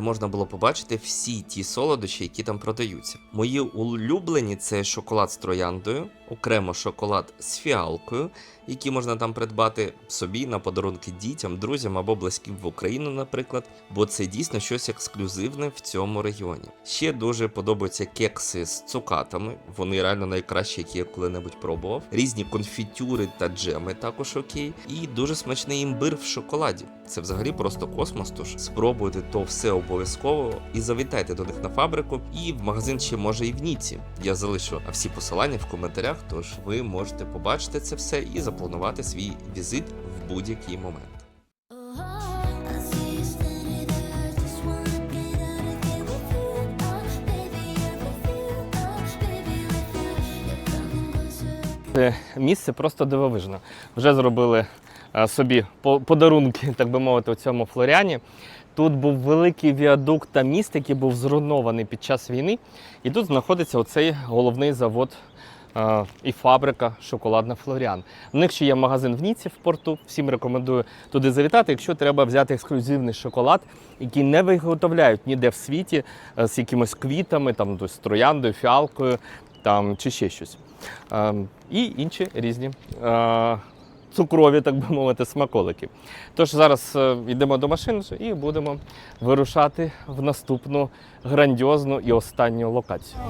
можна було побачити всі ті солодощі, які там продаються. Мої улюблені це шоколад з трояндою, окремо шоколад з фіалкою, які можна там придбати собі на подарунки дітям, друзям або близьким в Україну, наприклад, бо це дійсно щось ексклюзивне в цьому регіоні. Ще дуже подобаються кекси з цукатами, вони реально найкращі, які я коли-небудь пробував. Різні конфітюри та джеми також окей. І дуже смачний імбир в шоколаді. Це взагалі просто космос. Тож спробуйте то все обов'язково і завітайте до них на фабрику. І в магазин ще може і в Ніці. Я залишу всі посилання в коментарях, тож ви можете побачити це все і запланувати свій візит в будь-який момент. Це місце просто дивовижно. Вже зробили е, собі подарунки, так би мовити, у цьому Флоріані. Тут був великий віадукт та міст, який був зруйнований під час війни. І тут знаходиться оцей головний завод е, і фабрика Шоколадна Флоріан. У них ще є магазин в Ніці в порту. Всім рекомендую туди завітати, якщо треба взяти ексклюзивний шоколад, який не виготовляють ніде в світі е, з якимось квітами, там, з трояндою, фіалкою там, чи ще щось. Е, і інші різні е, цукрові, так би мовити, смаколики. Тож зараз е, йдемо до машин і будемо вирушати в наступну грандіозну і останню локацію.